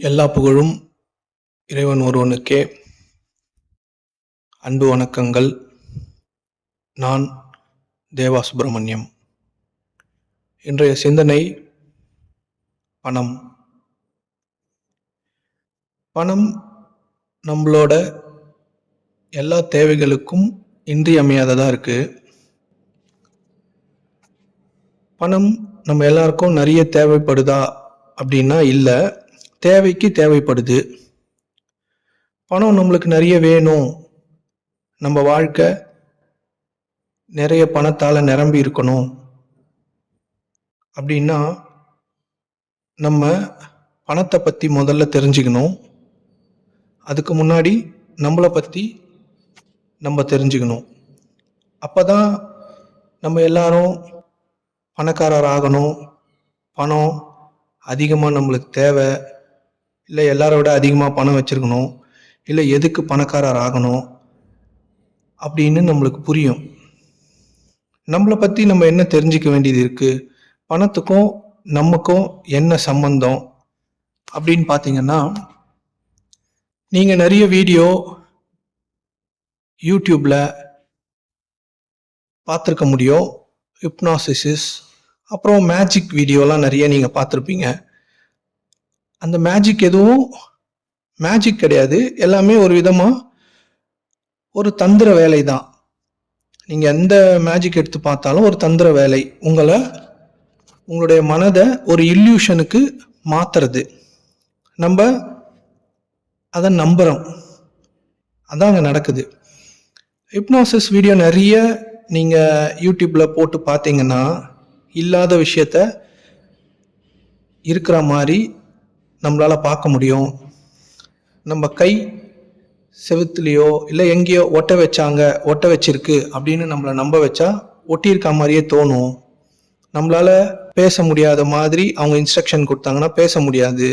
எல்லா புகழும் இறைவன் ஒருவனுக்கே. அன்பு வணக்கங்கள். நான் தேவா சுப்பிரமணியம் இன்றைய சிந்தனை பணம். பணம் நம்மளோட எல்லா தேவைகளுக்கும் இன்றியமையாததாக இருக்குது பணம் நம்ம எல்லாருக்கும் நிறைய தேவைப்படுதா அப்படின்னா இல்லை. தேவைக்கு தேவைப்படுது. பணம் நம்மளுக்கு நிறைய வேணும். நம்ம வாழ்க்கை நிறைய பணத்தால் நிரம்பி இருக்கணும். அப்படின்னா நம்ம பணத்தை பற்றி முதல்ல தெரிஞ்சுக்கணும். அதுக்கு முன்னாடி நம்மளை பற்றி நம்ம தெரிஞ்சுக்கணும். அப்போ தான் நம்ம எல்லாரும் பணக்காரர் ஆகணும் பணம் அதிகமாக நம்மளுக்கு தேவை. இல்லை எல்லாரை விட அதிகமாக பணம் வச்சுருக்கணும். இல்லை எதுக்கு பணக்காரர் ஆகணும்? அப்படின்னு நம்மளுக்கு புரியும். நம்மளை பற்றி நம்ம என்ன தெரிஞ்சுக்க வேண்டியது இருக்குது பணத்துக்கும் நமக்கும் என்ன சம்பந்தம்? அப்படின்னு பார்த்தீங்கன்னா நீங்கள் நிறைய வீடியோ யூடியூப்பில் பார்த்துருக்க முடியும். ஹிப்னாசிஸ் அப்புறம் மேஜிக் வீடியோலாம் நிறைய நீங்கள் பார்த்துருப்பீங்க அந்த மேஜிக் எதுவும் மேஜிக் கிடையாது. எல்லாமே ஒரு விதமாக ஒரு தந்திர வேலை தான். நீங்கள் எந்த மேஜிக் எடுத்து பார்த்தாலும் ஒரு தந்திர வேலை. உங்களை உங்களுடைய மனதை ஒரு இல்யூஷனுக்கு மாற்றுறது நம்ம அதை நம்புகிறோம் அதான் அங்கே நடக்குது. ஹிப்னாசிஸ் வீடியோ நிறைய நீங்கள் யூடியூப்பில் போட்டு பார்த்தீங்கன்னா இல்லாத விஷயத்த இருக்கிற மாதிரி நம்மளால் பார்க்க முடியும். நம்ம கை செவுத்துலேயோ இல்லை எங்கேயோ ஒட்ட வச்சாங்க ஒட்ட வச்சிருக்கு அப்படின்னு நம்மளை நம்ப வச்சா ஒட்டியிருக்க மாதிரியே தோணும். நம்மளால் பேச முடியாத மாதிரி அவங்க இன்ஸ்ட்ரக்ஷன் கொடுத்தாங்கன்னா பேச முடியாது.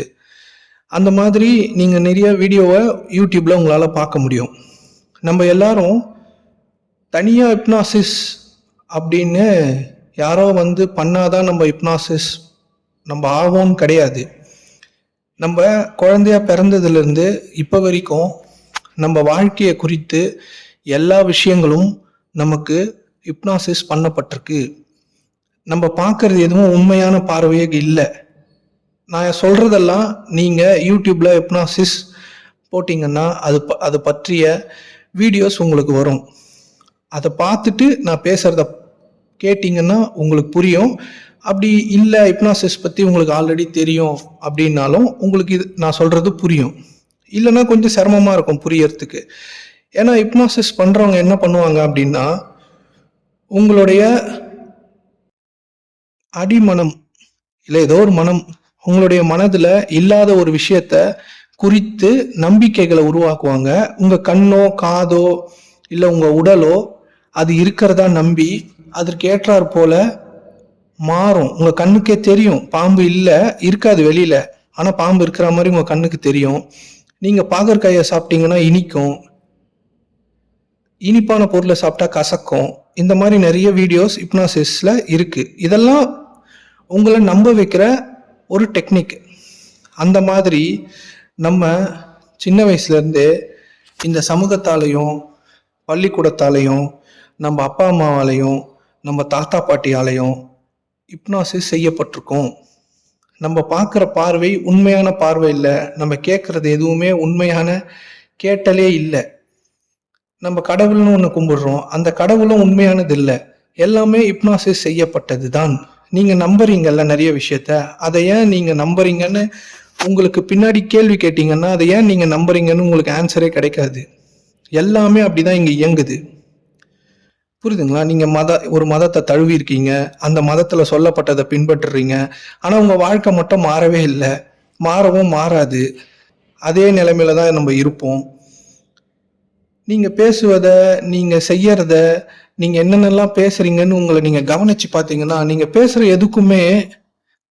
அந்த மாதிரி நீங்கள் நிறைய வீடியோவை யூடியூப்பில் உங்களால் பார்க்க முடியும். நம்ம எல்லாரும் தனியாக ஹிப்னாசிஸ் அப்படின்னு யாரோ வந்து பண்ணாதான் நம்ம ஹிப்னாசிஸ் நம்ம ஆவோம்னு கிடையாது. நம்ம குழந்தையா பிறந்ததுலேருந்து இப்போ வரைக்கும் நம்ம வாழ்க்கையை குறித்து எல்லா விஷயங்களும் நமக்கு ஹிப்னாசிஸ் பண்ணப்பட்டிருக்கு. நம்ம பார்க்கறது எதுவும் உண்மையான பார்வையே இல்லை. நான் சொல்கிறதெல்லாம் நீங்கள் யூடியூப்பில் ஹிப்னாசிஸ் போட்டிங்கன்னா அது ப அது பற்றிய வீடியோஸ் உங்களுக்கு வரும். அதை பார்த்துட்டு நான் பேசுகிறத கேட்டிங்கன்னா உங்களுக்கு புரியும். அப்படி இல்லை ஹிப்னாசிஸ் பற்றி உங்களுக்கு ஆல்ரெடி தெரியும் அப்படின்னாலும் உங்களுக்கு இது நான் சொல்கிறது புரியும். இல்லைன்னா கொஞ்சம் சிரமமாக இருக்கும் புரியறதுக்கு. ஏன்னா ஹிப்னாசிஸ் பண்ணுறவங்க என்ன பண்ணுவாங்க அப்படின்னா உங்களுடைய அடிமனம் இல்லை ஏதோ ஒரு மனம் உங்களுடைய மனதில் இல்லாத ஒரு விஷயத்த குறித்து நம்பிக்கைகளை உருவாக்குவாங்க. உங்கள் கண்ணோ காதோ இல்லை உங்கள் உடலோ அது இருக்கிறதா நம்பி அதற்கு ஏற்றாற் போல மாறும். உங்கள் கண்ணுக்கே தெரியும். பாம்பு இல்லை இருக்காது வெளியில். ஆனால் பாம்பு இருக்கிற மாதிரி உங்கள் கண்ணுக்கு தெரியும். நீங்கள் பாகற்காயை சாப்பிட்டீங்கன்னா இனிக்கும். இனிப்பான பொருளை சாப்பிட்டா கசக்கும். இந்த மாதிரி நிறைய வீடியோஸ் இப்னாசிஸில் இருக்குது இதெல்லாம் உங்களை நம்ப வைக்கிற ஒரு டெக்னிக் அந்த மாதிரி நம்ம சின்ன வயசுலேருந்தே இந்த சமூகத்தாலையும் பள்ளிக்கூடத்தாலையும் நம்ம அப்பா அம்மாவாலையும் நம்ம தாத்தா பாட்டியாலையும் இப்னாசிஸ் செய்யப்பட்டிருக்கும். நம்ம பார்க்குற பார்வை உண்மையான பார்வை இல்லை. நம்ம கேட்குறது எதுவுமே உண்மையான கேட்டலே இல்லை. நம்ம கடவுள்னு ஒன்று கும்பிடுறோம். அந்த கடவுளும் உண்மையானது இல்லை. எல்லாமே இப்னாசிஸ் செய்யப்பட்டது தான். நீங்கள் நம்புறீங்கல்ல நிறைய விஷயத்த. அதை ஏன் நீங்கள் நம்புறீங்கன்னு உங்களுக்கு பின்னாடி கேள்வி கேட்டிங்கன்னா அதை ஏன் நீங்கள் நம்புறீங்கன்னு உங்களுக்கு ஆன்சரே கிடைக்காது. எல்லாமே அப்படிதான் இங்கே இயங்குது. புரியுதுங்களா? நீங்கள் மத ஒரு மதத்தை தழுவி இருக்கீங்க அந்த மதத்தில் சொல்லப்பட்டதை பின்பற்றுறீங்க. ஆனால் உங்கள் வாழ்க்கை மட்டும் மாறவே இல்லை. மாறவும் மாறாது. அதே நிலைமையில தான் நம்ம இருப்போம். நீங்கள் பேசுவதை நீங்கள் செய்யறத நீங்கள் என்னென்னலாம் பேசுறீங்கன்னு உங்களை நீங்கள் கவனிச்சு பார்த்தீங்கன்னா நீங்கள் பேசுகிற எதுக்குமே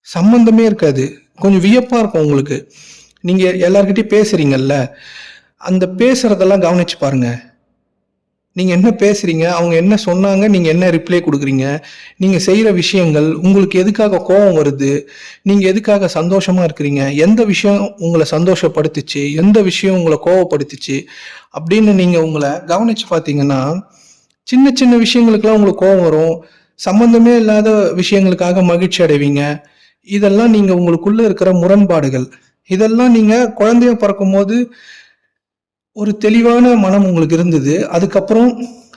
சம்மந்தமே இருக்காது. கொஞ்சம் வியப்பாக இருக்கும் உங்களுக்கு. நீங்கள் எல்லார்கிட்டையும் பேசுறீங்கல்ல. அந்த பேசுறதெல்லாம் கவனிச்சு பாருங்கள் நீங்கள் என்ன பேசுகிறீங்க அவங்க என்ன சொன்னாங்க? நீங்கள் என்ன ரிப்ளை கொடுக்குறீங்க? நீங்கள் செய்கிற விஷயங்கள் உங்களுக்கு எதுக்காக கோபம் வருது? நீங்கள் எதுக்காக சந்தோஷமாக இருக்கிறீங்க? எந்த விஷயம் உங்களை சந்தோஷப்படுத்துச்சு? எந்த விஷயம் உங்களை கோவப்படுத்துச்சு? அப்படின்னு நீங்கள் உங்களை கவனிச்சு பார்த்தீங்கன்னா சின்ன சின்ன விஷயங்களுக்கெல்லாம் உங்களுக்கு கோபம் வரும். சம்மந்தமே இல்லாத விஷயங்களுக்காக மகிழ்ச்சி அடைவீங்க. இதெல்லாம் நீங்கள் உங்களுக்குள்ளே இருக்கிற முரண்பாடுகள். இதெல்லாம் நீங்கள் குழந்தைய பிறக்கும் போது ஒரு தெளிவான மனம் உங்களுக்கு இருந்தது. அதுக்கப்புறம்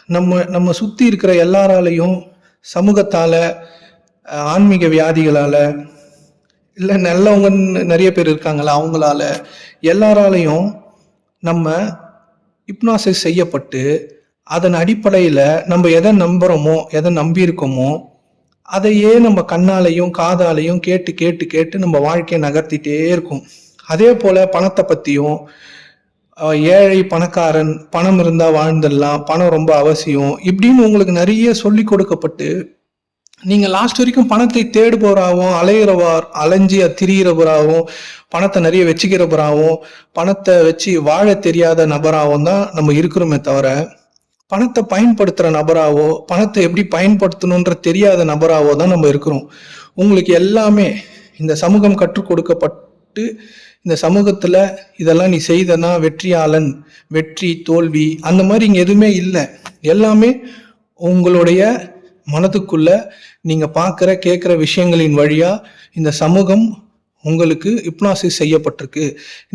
நம்ம நம்ம சுற்றி இருக்கிற எல்லாராலையும் சமூகத்தால் ஆன்மீக வியாதிகளால் இல்லை நல்லவங்க நிறைய பேர் இருக்காங்களா அவங்களால எல்லாராலையும் நம்ம ஹிப்னாசிஸ் செய்யப்பட்டு அதன் அடிப்படையில் நம்ம எதை நம்புகிறோமோ எதை நம்பியிருக்கோமோ அதையே நம்ம கண்ணாலையும் காதாலையும் கேட்டு கேட்டு கேட்டு நம்ம வாழ்க்கையை நகர்த்திட்டே இருக்கும். அதே போல் பணத்தை பற்றியும் ஏழை பணக்காரன் பணம் இருந்தால் வாழ்ந்துடலாம் பணம் ரொம்ப அவசியம் இப்படின்னு உங்களுக்கு நிறைய சொல்லி கொடுக்கப்பட்டு நீங்கள் லாஸ்ட் வரைக்கும் பணத்தை தேடுபவராகவும் அலையிறவார் அலைஞ்சி திரியிறவராகவும் பணத்தை நிறைய வச்சுக்கிறவராகவும் பணத்தை வச்சு வாழ தெரியாத நபராகவும் தான் நம்ம இருக்கிறோமே தவிர பணத்தை பயன்படுத்துகிற நபராவோ பணத்தை எப்படி பயன்படுத்தணுன்ற தெரியாத நபராவோ தான் நம்ம இருக்கிறோம். உங்களுக்கு எல்லாமே இந்த சமூகம் கற்றுக் கொடுக்கப்பட்டு இந்த சமூகத்தில் இதெல்லாம் நீ செய்தனா வெற்றியாளன் வெற்றி தோல்வி அந்த மாதிரி இங்கே எதுவுமே இல்லை. எல்லாமே உங்களுடைய மனதுக்குள்ள நீங்கள் பார்க்குற கேட்குற விஷயங்களின் வழியாக இந்த சமூகம் உங்களுக்கு ஹிப்னாசிஸ் செய்யப்பட்டிருக்கு.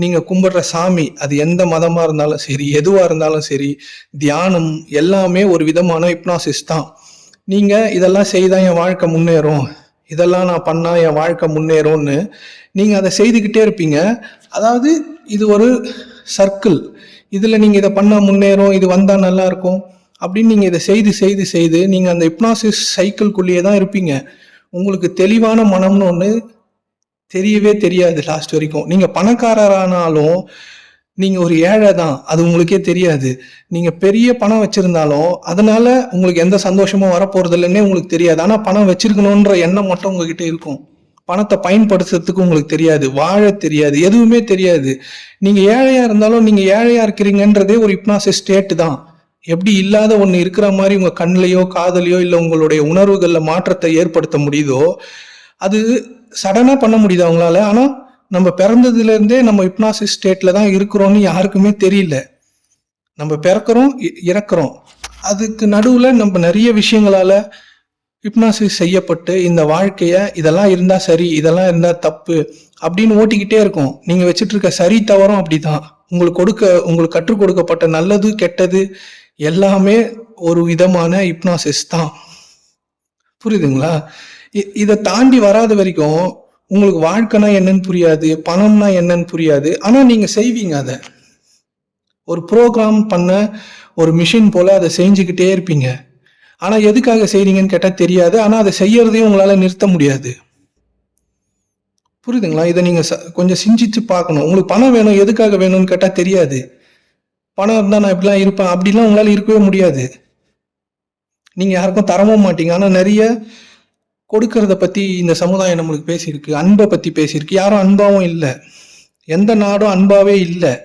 நீங்கள் கும்பிடுற சாமி அது எந்த மதமாக இருந்தாலும் சரி எதுவாக இருந்தாலும் சரி தியானம் எல்லாமே ஒரு விதமான ஹிப்னாசிஸ் தான். நீங்கள் இதெல்லாம் செய்தால் என் வாழ்க்கை முன்னேறும். இதெல்லாம் நான் பண்ணால் என் வாழ்க்கை முன்னேறும்னு நீங்கள் அதை செய்துக்கிட்டே இருப்பீங்க. அதாவது இது ஒரு சர்க்கிள் இதில் நீங்கள் இதை பண்ணால் முன்னேறும் இது வந்தால் நல்லாயிருக்கும் அப்படின்னு நீங்கள் இதை செய்து செய்து செய்து நீங்கள் அந்த ஹிப்னாசிஸ் சைக்கிள்குள்ளேயே தான் இருப்பீங்க. உங்களுக்கு தெளிவான மனம்னு ஒன்று தெரியவே தெரியாது லாஸ்ட் வரைக்கும். நீங்கள் பணக்காரரானாலும் நீங்க ஒரு ஏழை தான் அது உங்களுக்கே தெரியாது. நீங்க பெரிய பணம் வச்சிருந்தாலும் அதனால உங்களுக்கு எந்த சந்தோஷமும் வரப்போறது இல்லைன்னே உங்களுக்கு தெரியாது. ஆனா பணம் வச்சுருக்கணுன்ற எண்ணம் மட்டும் உங்ககிட்ட இருக்கும். பணத்தை பயன்படுத்துறதுக்கு உங்களுக்கு தெரியாது. வாழ தெரியாது. எதுவுமே தெரியாது. நீங்க ஏழையா இருந்தாலும் நீங்க ஏழையா இருக்கிறீங்கன்றதே ஒரு இப்னாசிஸ் ஸ்டேட் தான். எப்படி இல்லாத ஒன்று இருக்கிற மாதிரி உங்க கண்ணிலையோ காதலையோ இல்லை உங்களுடைய உணர்வுகளில் மாற்றத்தை ஏற்படுத்த முடியுதோ அது சடனாக பண்ண முடியுது அவங்களால ஆனால் நம்ம பிறந்ததுலேருந்தே நம்ம ஹிப்னாசிஸ் ஸ்டேட்டில் தான் இருக்கிறோம்னு யாருக்குமே தெரியல. நம்ம பிறக்கிறோம் இ- இறக்குறோம். அதுக்கு நடுவில் நம்ம நிறைய விஷயங்களால் ஹிப்னாசிஸ் செய்யப்பட்டு இந்த வாழ்க்கையை இதெல்லாம் இருந்தால் சரி இதெல்லாம் இருந்தால் தப்பு அப்படின்னு ஓட்டிக்கிட்டே இருக்கும். நீங்கள் வச்சுட்ருக்க இருக்க சரி தவறும் அப்படி தான் உங்களுக்கு கொடுக்க உங்களுக்கு கற்றுக் கொடுக்கப்பட்ட நல்லது கெட்டது எல்லாமே ஒரு விதமான ஹிப்னாசிஸ் தான். புரியுதுங்களா? இதை தாண்டி வராத வரைக்கும் உங்களுக்கு வாழ்க்கைனா என்னன்னு புரியாது பணம்னா என்னன்னு புரியாது. ஆனால் நீங்கள் செய்வீங்க அதை. ஒரு ப்ரோக்ராம் பண்ண ஒரு மிஷின் போல் அதை செஞ்சுக்கிட்டே இருப்பீங்க. ஆனால் எதுக்காக செய்கிறீங்கன்னு கேட்டால் தெரியாது. ஆனால் அதை செய்யறதையும் உங்களால் நிறுத்த முடியாது. புரியுதுங்களா? இதை நீங்கள் ச- கொஞ்சம் சிந்திச்சு பார்க்கணும். உங்களுக்கு பணம் வேணும் எதுக்காக வேணும்னு கேட்டால் தெரியாது. பணம் இருந்தால் நான் இப்படிலாம் இருப்பேன். அப்படிலாம் உங்களால் இருக்கவே முடியாது. நீங்கள் யாருக்கும் தரவும் மாட்டீங்க. ஆனால் நிறைய கொடுக்கறத பத்தி இந்த சமுதாயம் நம்மளுக்கு பேசியிருக்கு அன்பை பத்தி பேசியிருக்கு. யாரும் அன்பாவும் இல்லை. எந்த நாடும் அன்பாவே இல்லை.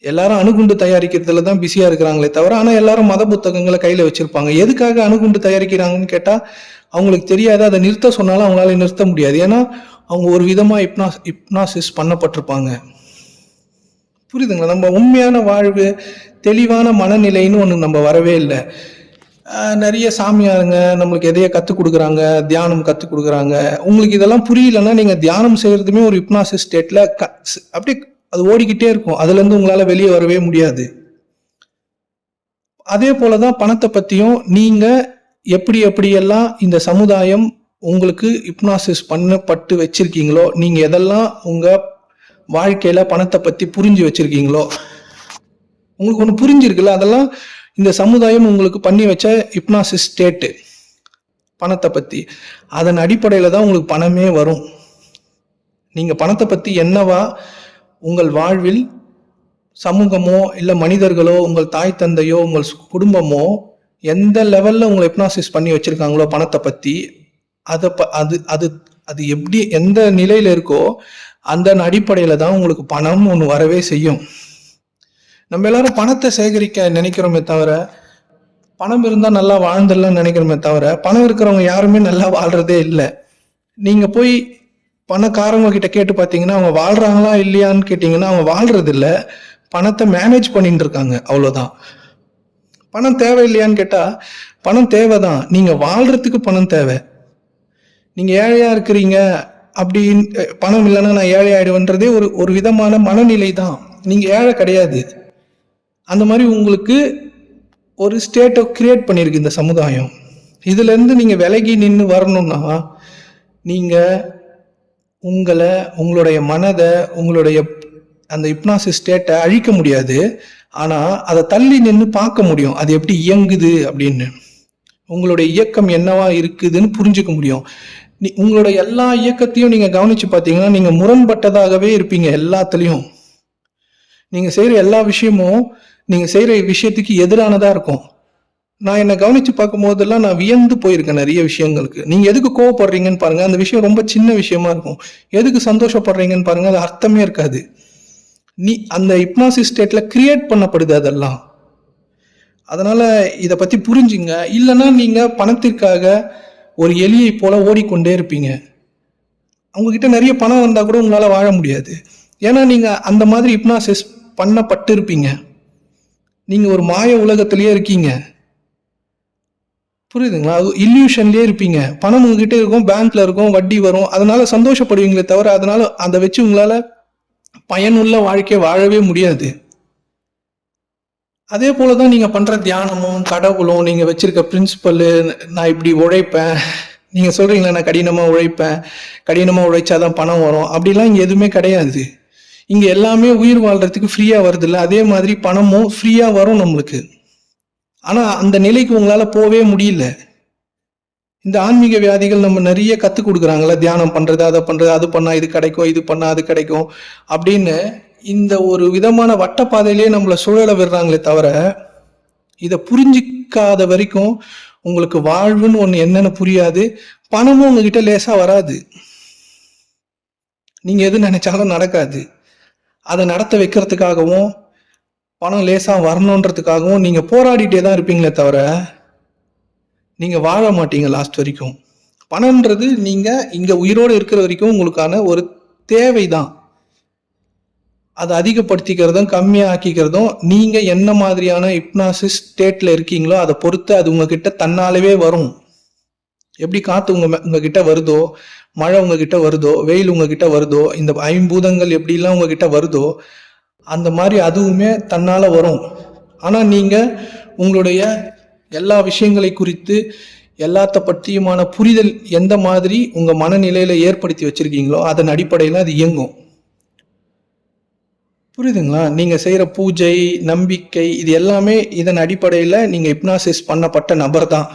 எல்லாரும் அணுகுண்டு தயாரிக்கிறதுல தான் பிஸியா இருக்கிறாங்களே தவிர ஆனா எல்லாரும் மத புத்தகங்களை கையில வச்சிருப்பாங்க. எதுக்காக அணுகுண்டு தயாரிக்கிறாங்கன்னு கேட்டா அவங்களுக்கு தெரியாது. அதை நிறுத்த சொன்னாலும் அவங்களால நிறுத்த முடியாது. ஏன்னா அவங்க ஒரு விதமா இப்னா இப்னாசிஸ் பண்ணப்பட்டிருப்பாங்க. புரியுதுங்களா? நம்ம உண்மையான வாழ்வு தெளிவான மனநிலைன்னு ஒன்று நம்ம வரவே இல்லை. நிறைய சாமியாருங்க நம்மளுக்கு எதைய கற்றுக் கொடுக்குறாங்க தியானம் கற்றுக் கொடுக்குறாங்க. உங்களுக்கு இதெல்லாம் புரியலன்னா நீங்கள் தியானம் செய்கிறதுமே ஒரு ஹிப்னாசிஸ் ஸ்டேட்டில் க அப்படியே அது ஓடிக்கிட்டே இருக்கும். அதுலேருந்து உங்களால் வெளியே வரவே முடியாது. அதே போல தான் பணத்தை பற்றியும் நீங்கள் எப்படி எப்படியெல்லாம் இந்த சமுதாயம் உங்களுக்கு ஹிப்னாசிஸ் பண்ணப்பட்டு வச்சிருக்கீங்களோ நீங்கள் எதெல்லாம் உங்கள் வாழ்க்கையில் பணத்தை பற்றி புரிஞ்சு வச்சுருக்கீங்களோ உங்களுக்கு ஒன்று புரிஞ்சிருக்குல்ல அதெல்லாம் இந்த சமுதாயம் உங்களுக்கு பண்ணி வச்ச ஹிப்னாசிஸ் ஸ்டேட்டு பணத்தை பற்றி அதன் அடிப்படையில் தான் உங்களுக்கு பணமே வரும். நீங்கள் பணத்தை பற்றி என்னவா உங்கள் வாழ்வில் சமூகமோ இல்லை மனிதர்களோ உங்கள் தாய் தந்தையோ உங்கள் குடும்பமோ எந்த லெவலில் உங்களை ஹிப்னாசிஸ் பண்ணி வச்சுருக்காங்களோ பணத்தை பற்றி அதை ப அது அது அது எப்படி எந்த நிலையில் இருக்கோ அந்த அடிப்படையில் தான் உங்களுக்கு பணம் ஒன்று வரவே செய்யும். நம்ம எல்லாரும் பணத்தை சேகரிக்க நினைக்கிறோமே தவிர பணம் இருந்தால் நல்லா வாழ்ந்துடலாம்னு நினைக்கிறோமே தவிர பணம் இருக்கிறவங்க யாருமே நல்லா வாழ்றதே இல்லை. நீங்கள் போய் பணக்காரவங்க கிட்ட கேட்டு பார்த்தீங்கன்னா அவங்க வாழ்றாங்களா இல்லையான்னு கேட்டிங்கன்னா அவங்க வாழ்றது இல்லை. பணத்தை மேனேஜ் பண்ணிட்டு இருக்காங்க அவ்வளோதான் பணம் தேவை இல்லையான்னு கேட்டால் பணம் தேவை தான் நீங்கள் வாழ்கிறதுக்கு பணம் தேவை. நீங்கள் ஏழையாக இருக்கிறீங்க அப்படின்னு பணம் இல்லைன்னா நான் ஏழை ஆயிடுவேன்றதே ஒரு ஒரு விதமான மனநிலை தான் நீங்கள் ஏழை கிடையாது. அந்த மாதிரி உங்களுக்கு ஒரு ஸ்டேட்டை கிரியேட் பண்ணியிருக்கு இந்த சமுதாயம். இதுலேருந்து நீங்கள் விலகி நின்று வரணும்னா நீங்கள் உங்களை உங்களுடைய மனதை உங்களுடைய அந்த இப்னாசிஸ் ஸ்டேட்டை அழிக்க முடியாது. ஆனால் அதை தள்ளி நின்று பார்க்க முடியும். அது எப்படி இயங்குது அப்படின்னு. உங்களுடைய இயக்கம் என்னவா இருக்குதுன்னு புரிஞ்சுக்க முடியும். நீ உங்களோட எல்லா இயக்கத்தையும் நீங்கள் கவனித்து பார்த்தீங்கன்னா நீங்கள் முரண்பட்டதாகவே இருப்பீங்க எல்லாத்துலேயும். நீங்கள் செய்கிற எல்லா விஷயமும் நீங்கள் செய்கிற விஷயத்துக்கு எதிரானதாக இருக்கும். நான் என்னை கவனித்து பார்க்கும் போதெல்லாம் நான் வியந்து போயிருக்கேன் நிறைய விஷயங்களுக்கு. நீங்கள் எதுக்கு கோவப்படுறீங்கன்னு பாருங்கள் அந்த விஷயம் ரொம்ப சின்ன விஷயமா இருக்கும். எதுக்கு சந்தோஷப்படுறீங்கன்னு பாருங்கள் அது அர்த்தமே இருக்காது. நீ அந்த ஹிப்னாசிஸ் ஸ்டேட்டில் கிரியேட் பண்ணப்படுது அதெல்லாம். அதனால் இதை பற்றி புரிஞ்சுங்க. இல்லைன்னா நீங்கள் பணத்திற்காக ஒரு எலியை போல ஓடிக்கொண்டே இருப்பீங்க. அவங்கக்கிட்ட நிறைய பணம் வந்தால் கூட உங்களால் வாழ முடியாது. ஏன்னா நீங்கள் அந்த மாதிரி ஹிப்னாசிஸ் பண்ணப்பட்டு நீங்கள் ஒரு மாய உலகத்திலேயே இருக்கீங்க. புரியுதுங்களா? அது இல்யூஷன்லயே இருப்பீங்க. பணம் உங்ககிட்ட இருக்கும் பேங்க்ல இருக்கும் வட்டி வரும். அதனால சந்தோஷப்படுவீங்களே தவிர அதனால அதை வச்சு உங்களால பயனுள்ள வாழ்க்கையை வாழவே முடியாது. அதே போலதான் நீங்கள் பண்ணுற தியானமும் கடவுளும் நீங்கள் வச்சிருக்க பிரின்சிபல் நான் இப்படி உழைப்பேன். நீங்கள் சொல்கிறீங்களா நான் கடினமாக உழைப்பேன். கடினமாக உழைச்சாதான் பணம் வரும். அப்படிலாம் இங்கே எதுவுமே கிடையாது. இங்க எல்லாமே உயிர் வாழ்றதுக்கு ஃப்ரீயா வருது இல்லை அதே மாதிரி பணமும் ஃப்ரீயா வரும் நம்மளுக்கு. ஆனா அந்த நிலைக்கு உங்களால போவே முடியல. இந்த ஆன்மீக வியாதிகள் நம்ம நிறைய கற்றுக் கொடுக்குறாங்கல்ல? தியானம் பண்ணுறது அதை பண்ணுறது அது பண்ணால் இது கிடைக்கும் இது பண்ணால் அது கிடைக்கும் அப்படின்னு இந்த ஒரு விதமான வட்டப்பாதையிலே நம்மளை சுழல விடுறாங்களே தவிர இதை புரிஞ்சிக்காத வரைக்கும் உங்களுக்கு வாழ்வுன்னு ஒன்று என்னன்னு புரியாது. பணமும் உங்ககிட்ட லேசாக வராது. நீங்கள் எது நினைச்சாலும் நடக்காது. அதை நடத்த வைக்கிறதுக்காகவும் பணம் லேசாக வரணுன்றதுக்காகவும் நீங்கள் போராடிட்டே தான் இருப்பீங்களே தவிர நீங்கள் வாழ மாட்டீங்க லாஸ்ட் வரைக்கும். பணம்ன்றது நீங்கள் இங்கே உயிரோடு இருக்கிற வரைக்கும் உங்களுக்கான ஒரு தேவை தான் அதை அதிகப்படுத்திக்கிறதும் கம்மியாக ஆக்கிக்கிறதும் நீங்கள் என்ன மாதிரியான ஹிப்னாசிஸ் ஸ்டேட்டில் இருக்கீங்களோ அதை பொறுத்து அது உங்ககிட்ட தன்னாலவே வரும். எப்படி காற்று உங்கள் உங்ககிட்ட வருதோ மழை உங்ககிட்ட வருதோ வெயில் உங்ககிட்ட வருதோ இந்த ஐம்பூதங்கள் எப்படிலாம் உங்ககிட்ட வருதோ அந்த மாதிரி அதுவுமே தன்னால் வரும். ஆனால் நீங்கள் உங்களுடைய எல்லா விஷயங்களை குறித்து எல்லாத்த பற்றியுமான புரிதல் எந்த மாதிரி உங்கள் மனநிலையில் ஏற்படுத்தி வச்சுருக்கீங்களோ அதன் அடிப்படையில் அது இயங்கும். புரியுதுங்களா? நீங்கள் செய்கிற பூஜை நம்பிக்கை இது எல்லாமே இதன் அடிப்படையில் நீங்கள் ஹிப்னாசிஸ் பண்ணப்பட்ட நபர் தான்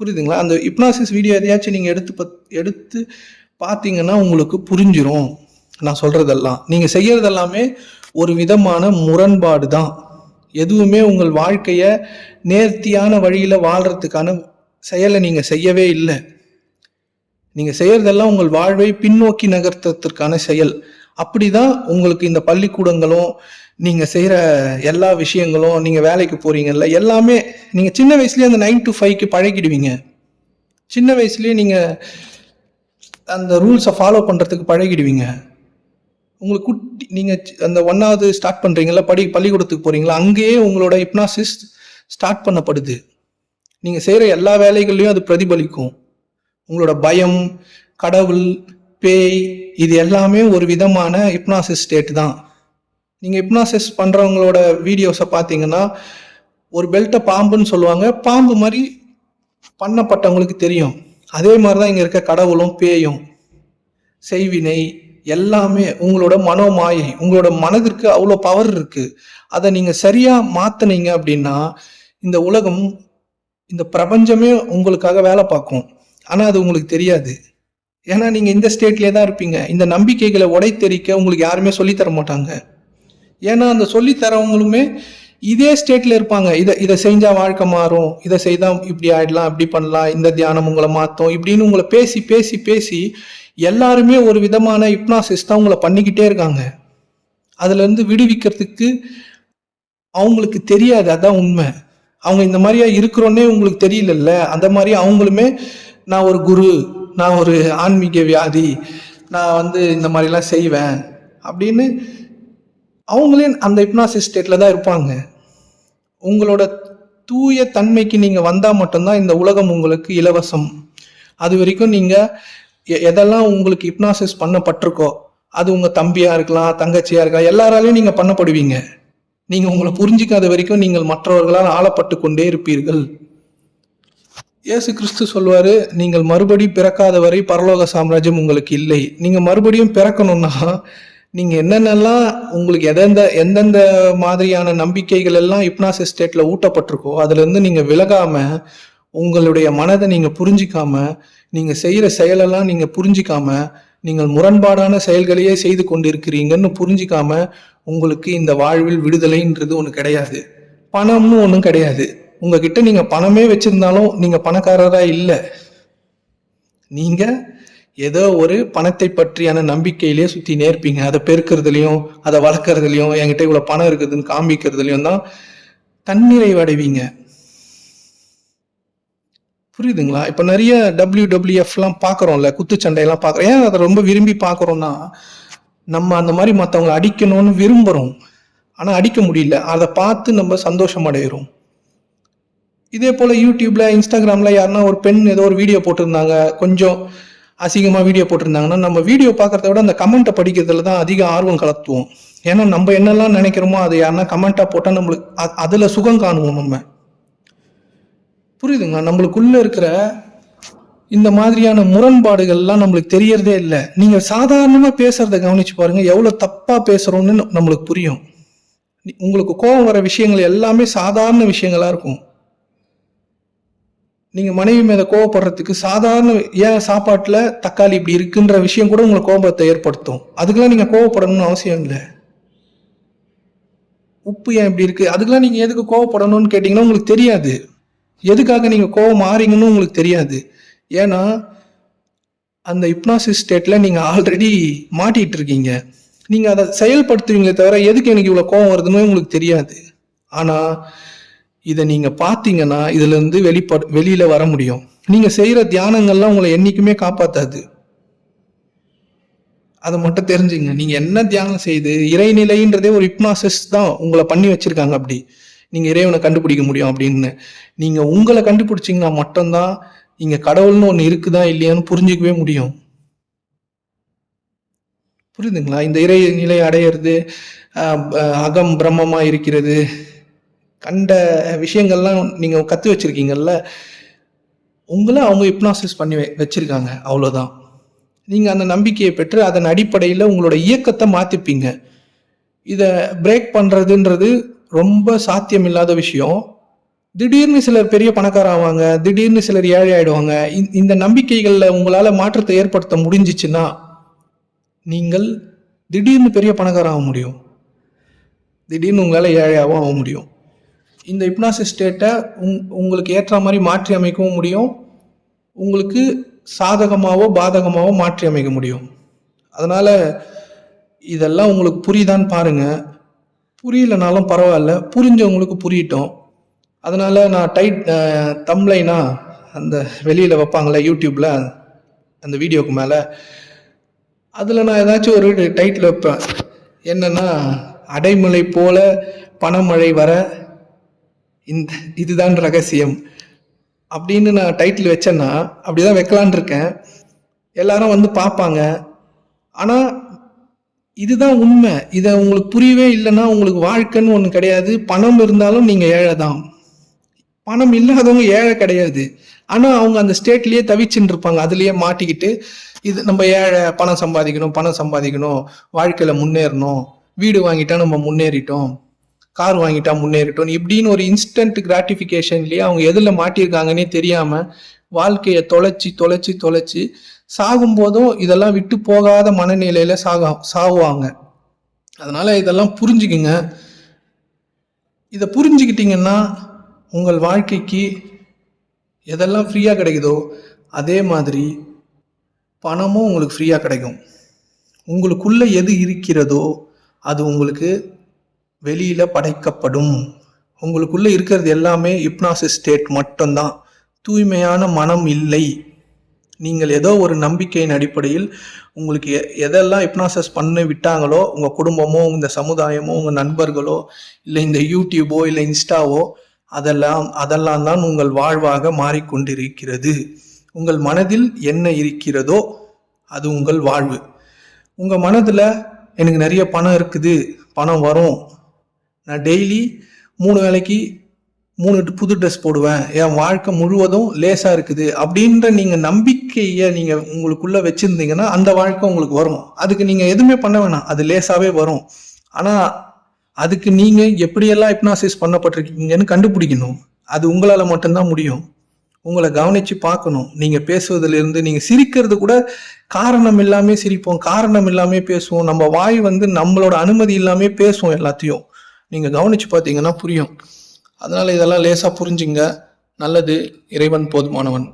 புரியுதுங்களா? அந்த ஹிப்னாசிஸ் வீடியோ எதையாச்சும் நீங்கள் எடுத்து பத் எடுத்து பார்த்தீங்கன்னா உங்களுக்கு புரிஞ்சிரும். நான் சொல்கிறதெல்லாம் நீங்கள் செய்கிறதெல்லாமே ஒரு விதமான முரண்பாடு தான். எதுவுமே உங்கள் வாழ்க்கையை நேர்த்தியான வழியில் வாழ்கிறதுக்கான செயலை நீங்கள் செய்யவே இல்லை. நீங்கள் செய்கிறதெல்லாம் உங்கள் வாழ்வை பின்னோக்கி நகர்த்தத்திற்கான செயல். அப்படி தான் உங்களுக்கு இந்த பள்ளிக்கூடங்களும் நீங்கள் செய்கிற எல்லா விஷயங்களும் நீங்கள் வேலைக்கு போகிறீங்கல்ல எல்லாமே நீங்கள் சின்ன வயசுலேயே அந்த நைன் டு ஃபைவ்க்கு பழகிடுவீங்க. சின்ன வயசுலேயே நீங்கள் அந்த ரூல்ஸை ஃபாலோ பண்ணுறதுக்கு பழகிடுவீங்க. உங்களுக்கு குட்டி நீங்கள் அந்த ஒன்றாவது ஸ்டார்ட் பண்ணுறீங்களா படி பள்ளிக்கூடத்துக்கு போகிறீங்களா அங்கேயே உங்களோட ஹிப்னாசிஸ் ஸ்டார்ட் பண்ணப்படுது. நீங்கள் செய்கிற எல்லா வேலைகள்லையும் அது பிரதிபலிக்கும். உங்களோட பயம் கடவுள் பேய் இது எல்லாமே ஒரு விதமான ஹிப்னாசிஸ் ஸ்டேட் தான். நீங்கள் ஹிப்னாசிஸ் பண்ணுறவங்களோட வீடியோஸை பார்த்தீங்கன்னா ஒரு பெல்ட்டை பாம்புன்னு சொல்லுவாங்க. பாம்பு மாதிரி பண்ணப்பட்டவங்களுக்கு தெரியும். அதே மாதிரி தான் இங்கே இருக்க கடவுளும் பேயும் செய்வினை எல்லாமே உங்களோட மனோமாயை உங்களோட மனதிற்கு அவ்வளோ பவர் இருக்குது அதை நீங்கள் சரியாக மாற்றினீங்க அப்படின்னா இந்த உலகம் இந்த பிரபஞ்சமே உங்களுக்காக வேலை பார்க்கும். ஆனால் அது உங்களுக்கு தெரியாது. ஏன்னா நீங்கள் இந்த ஸ்டேட்லேயே தான் இருப்பீங்க. இந்த நம்பிக்கைகளை உடைத்தெரிக்க உங்களுக்கு யாருமே சொல்லித்தர மாட்டாங்க. ஏன்னா அந்த சொல்லித் தரவங்களுமே இதே ஸ்டேட்ல இருப்பாங்க. இதை இதை செஞ்சா வாழ்க்கை மாறும். இதை செய்தா இப்படி ஆயிடலாம் இப்படி பண்ணலாம் இந்த தியானம் உங்களை மாற்றும் இப்படின்னு உங்களை பேசி பேசி பேசி எல்லாருமே ஒரு விதமான இப்னாசிஸ் தான் உங்களை பண்ணிக்கிட்டே இருக்காங்க. அதுல இருந்து விடுவிக்கிறதுக்கு அவங்களுக்கு தெரியாது. அதான் உண்மை. அவங்க இந்த மாதிரியா இருக்கிறோன்னே உங்களுக்கு தெரியலல்ல. அந்த மாதிரி அவங்களுமே நான் ஒரு குரு நான் ஒரு ஆன்மீக வியாதி நான் வந்து இந்த மாதிரிலாம் செய்வேன் அப்படின்னு அவங்களே அந்த ஹிப்னாசிஸ் ஸ்டேட்டில் தான் இருப்பாங்க. உங்களோட தூய தன்மைக்கு நீங்கள் வந்தால் மட்டும்தான் இந்த உலகம் உங்களுக்கு இலவசம். அது வரைக்கும் நீங்கள் எதெல்லாம் உங்களுக்கு ஹிப்னாசிஸ் பண்ணப்பட்டிருக்கோ அது உங்கள் தம்பியாக இருக்கலாம் தங்கச்சியாக இருக்கலாம் எல்லாராலையும் நீங்கள் பண்ணப்படுவீங்க. நீங்கள் உங்களை புரிஞ்சிக்காத வரைக்கும் நீங்கள் மற்றவர்களால் ஆளப்பட்டு கொண்டே இருப்பீர்கள். இயேசு கிறிஸ்து சொல்வார் நீங்கள் மறுபடியும் பிறக்காத வரை பரலோக சாம்ராஜ்யம் உங்களுக்கு இல்லை. நீங்கள் மறுபடியும் பிறக்கணும்னா நீங்கள் என்னென்னலாம் உங்களுக்கு எந்தெந்த எந்தெந்த மாதிரியான நம்பிக்கைகள் எல்லாம் இப்னாசிஸ் ஸ்டேட்டில் ஊட்டப்பட்டிருக்கோ அதுலேருந்து நீங்கள் விலகாமல் உங்களுடைய மனதை நீங்கள் புரிஞ்சிக்காம நீங்கள் செய்கிற செயலெல்லாம் நீங்கள் புரிஞ்சிக்காம நீங்கள் முரண்பாடான செயல்களையே செய்து கொண்டிருக்கிறீங்கன்னு புரிஞ்சிக்காம உங்களுக்கு இந்த வாழ்வில் விடுதலைன்றது ஒன்று கிடையாது. பணம்னு ஒன்றும் கிடையாது. உங்ககிட்ட நீங்கள் பணமே வச்சுருந்தாலும் நீங்கள் பணக்காரராக இல்லை. நீங்கள் ஏதோ ஒரு பணத்தை பற்றியான நம்பிக்கையிலேயே சுத்தி நேர்ப்பீங்க. அதை பெருக்கிறதுலையும் அதை வளர்க்கறதுலையும் என்கிட்ட இவ்வளவு பணம் இருக்குதுன்னு காமிக்கிறதுலையும் தான் தன்னிறைவு அடைவீங்க. புரியுதுங்களா? இப்போ நிறைய டபிள்யூ டபிள்யூஎஃப்லாம் பார்க்குறோம்ல குத்துச்சண்டையெல்லாம் பார்க்குறோம். ஏன் அதை ரொம்ப விரும்பி பார்க்குறோன்னா நம்ம அந்த மாதிரி மற்றவங்களை அடிக்கணும்னு விரும்புகிறோம் ஆனால் அடிக்க முடியல. அதை பார்த்து நம்ம சந்தோஷம் அடைகிறோம் இதே போல் யூடியூப்ல இன்ஸ்டாகிராமில் யாருன்னா ஒரு பெண் ஏதோ ஒரு வீடியோ போட்டிருந்தாங்க. கொஞ்சம் அசிங்கமாக வீடியோ போட்டிருந்தாங்கன்னா நம்ம வீடியோ பார்க்குறத விட அந்த கமெண்ட்டை படிக்கிறதுல தான் அதிக ஆர்வம் கலத்துவோம். ஏன்னா நம்ம என்னெல்லாம் நினைக்கிறோமோ அது யாருன்னா கமெண்ட்டாக போட்டால் நம்மளுக்கு அதில் சுகம் காணுவோம் நம்ம. புரியுதுங்க நம்மளுக்குள்ளே இருக்கிற இந்த மாதிரியான முரண்பாடுகள்லாம் நம்மளுக்கு தெரியறதே இல்லை. நீங்கள் சாதாரணமாக பேசுகிறத கவனிச்சு பாருங்கள் எவ்வளோ தப்பாக பேசுகிறோன்னு நம்மளுக்கு புரியும். உங்களுக்கு கோபம் வர விஷயங்கள் எல்லாமே சாதாரண விஷயங்களாக இருக்கும். நீங்கள் மனைவி மேல கோவப்படுறதுக்கு சாதாரண ஏன் சாப்பாட்டில் தக்காளி இப்படி இருக்குன்ற விஷயம் கூட உங்களை கோபத்தை ஏற்படுத்தும். அதுக்கெல்லாம் நீங்கள் கோவப்படணும்னு அவசியம் இல்லை. உப்பு ஏன் இப்படி இருக்குது அதுக்கெல்லாம் நீங்கள் எதுக்கு கோவப்படணும்னு கேட்டிங்கன்னா உங்களுக்கு தெரியாது. எதுக்காக நீங்கள் கோவம் மாறிங்கன்னு உங்களுக்கு தெரியாது. ஏன்னா அந்த இப்னாசிஸ் ஸ்டேட்டில் நீங்கள் ஆல்ரெடி மாட்டிகிட்டு இருக்கீங்க. நீங்கள் அதை செயல்படுத்துவீங்களே தவிர எதுக்கு எனக்கு இவ்வளோ கோவம் வருதுன்னு உங்களுக்கு தெரியாது. ஆனால் இதை நீங்கள் பார்த்தீங்கன்னா இதுலேருந்து வெளிப்பட வெளியில் வர முடியும். நீங்கள் செய்கிற தியானங்கள்லாம் உங்களை என்றைக்குமே காப்பாற்றாது அதை மட்டும் தெரிஞ்சுங்க. நீங்கள் என்ன தியானம் செய்து இறைநிலைன்றதே ஒரு ஹிப்னாசிஸ் தான் உங்களை பண்ணி வச்சுருக்காங்க அப்படி. நீங்கள் இறைவனை கண்டுபிடிக்க முடியும் அப்படின்னு. நீங்கள் உங்களை கண்டுபிடிச்சிங்கன்னா மட்டும்தான் இங்கே கடவுள்னு ஒன்று இருக்குதா இல்லையான்னு புரிஞ்சிக்கவே முடியும். புரியுதுங்களா? இந்த இறை நிலை அடையிறது அகம் பிரம்மமாக இருக்கிறது கண்ட விஷயங்கள்லாம் நீங்கள் கற்று வச்சுருக்கீங்கல்ல உங்களை அவங்க ஹிப்னாசிஸ் பண்ணி வச்சுருக்காங்க அவ்வளோதான் நீங்கள் அந்த நம்பிக்கையை பெற்று அதன் அடிப்படையில் உங்களோட இயக்கத்தை மாற்றிப்பீங்க இதை பிரேக் பண்ணுறதுன்றது ரொம்ப சாத்தியமில்லாத விஷயம். திடீர்னு சிலர் பெரிய பணக்கார ஆவாங்க திடீர்னு சிலர் ஏழை ஆயிடுவாங்க. இந்த- இந்த உங்களால் மாற்றத்தை ஏற்படுத்த முடிஞ்சிச்சுன்னா நீங்கள் திடீர்னு பெரிய பணக்காரம் ஆக முடியும். திடீர்னு உங்களால் ஏழையாகவும் ஆக முடியும். இந்த ஹிப்னாசிஸ் ஸ்டேட்டை உங் உங்களுக்கு ஏற்ற மாதிரி மாற்றி அமைக்கவும் முடியும். உங்களுக்கு சாதகமாகவோ பாதகமாகவோ மாற்றி அமைக்க முடியும். அதனால் இதெல்லாம் உங்களுக்கு புரியுதான்னு பாருங்கள் புரியலனாலும் பரவாயில்ல. புரிஞ்சவங்களுக்கு புரியட்டும். அதனால் நான் டைட் தம்லைனா அந்த வெளியில் வைப்பாங்களே யூடியூப்பில் அந்த வீடியோக்கு மேலே. அதில் நான் ஏதாச்சும் ஒரு டைட்டில் வைப்பேன். என்னென்னா அடைமலை போல பணமழை வர இந்த இதுதான் ரகசியம். அப்படின்னு நான் டைட்டில் வச்சேன்னா அப்படிதான் வைக்கலான் இருக்கேன். எல்லாரும் வந்து பார்ப்பாங்க. ஆனால் இதுதான் உண்மை. இதை உங்களுக்கு புரியவே இல்லைன்னா உங்களுக்கு வாழ்க்கைன்னு ஒன்று கிடையாது. பணம் இருந்தாலும் நீங்கள் ஏழை தான். பணம் இல்லாதவங்க ஏழை கிடையாது. ஆனால் அவங்க அந்த ஸ்டேட்லேயே தவிச்சுட்டு இருப்பாங்க. அதுலேயே மாட்டிக்கிட்டு இது நம்ம ஏழை பணம் சம்பாதிக்கணும் பணம் சம்பாதிக்கணும் வாழ்க்கையில் முன்னேறணும் வீடு வாங்கிட்டா நம்ம முன்னேறிட்டோம். கார் வாங்கிட்டா முன்னேறட்டும். இப்படின்னு ஒரு இன்ஸ்டன்ட் கிராட்டிஃபிகேஷன்லேயே அவங்க எதில் மாட்டியிருக்காங்கன்னே தெரியாமல் வாழ்க்கையை தொலைச்சி தொலைச்சி தொலைச்சி சாகும்போதும் இதெல்லாம் விட்டு போகாத மனநிலையில் சாக சாகுவாங்க. அதனால் இதெல்லாம் புரிஞ்சுக்குங்க. இதை புரிஞ்சுக்கிட்டிங்கன்னா உங்கள் வாழ்க்கைக்கு எதெல்லாம் ஃப்ரீயாக கிடைக்குதோ அதே மாதிரி பணமும் உங்களுக்கு ஃப்ரீயாக கிடைக்கும். உங்களுக்குள்ளே எது இருக்கிறதோ அது உங்களுக்கு வெளியில படைக்கப்படும். உங்களுக்குள்ள இருக்கிறது எல்லாமே ஹிப்னாசிஸ் ஸ்டேட் மட்டும்தான். தூய்மையான மனம் இல்லை. நீங்கள் ஏதோ ஒரு நம்பிக்கையின் அடிப்படையில் உங்களுக்கு எ- எதெல்லாம் ஹிப்னாசஸ் பண்ண விட்டாங்களோ உங்கள் குடும்பமோ இந்த சமுதாயமோ உங்கள் நண்பர்களோ இல்லை இந்த யூடியூபோ இல்லை இன்ஸ்டாவோ அதெல்லாம் அதெல்லாம் தான் உங்கள் வாழ்வாக மாறிக்கொண்டிருக்கிறது. உங்கள் மனதில் என்ன இருக்கிறதோ அது உங்கள் வாழ்வு. உங்கள் மனதில் எனக்கு நிறைய பணம் இருக்குது. பணம் வரும். நான் டெய்லி மூணு வேளைக்கு மூணு புது ட்ரெஸ் போடுவேன். என் வாழ்க்கை முழுவதும் லேசாக இருக்குது. அப்படின்ற நீங்கள் நம்பிக்கையை நீங்கள் உங்களுக்குள்ளே வச்சுருந்தீங்கன்னா அந்த வாழ்க்கை உங்களுக்கு வரும். அதுக்கு நீங்கள் எதுவுமே பண்ண வேணாம். அது லேசாகவே வரும். ஆனால் அதுக்கு நீங்கள் எப்படியெல்லாம் ஹிப்னாசிஸ் பண்ணப்பட்டிருக்கீங்கன்னு கண்டுபிடிக்கணும். அது உங்களால் மட்டும்தான் முடியும். உங்களை கவனித்து பார்க்கணும். நீங்கள் பேசுவதிலிருந்து நீங்கள் சிரிக்கிறது கூட காரணம் இல்லாமல் சிரிப்போம். காரணம் இல்லாமல் பேசுவோம். நம்ம வாய் வந்து நம்மளோட அனுமதி இல்லாமல் பேசுவோம் எல்லாத்தையும். நீங்கள் கவனித்து பார்த்தீங்கன்னா புரியும். அதனால் இதெல்லாம் லேசாக புரிஞ்சுங்க. நல்லது. இறைவன் போதுமானவன்.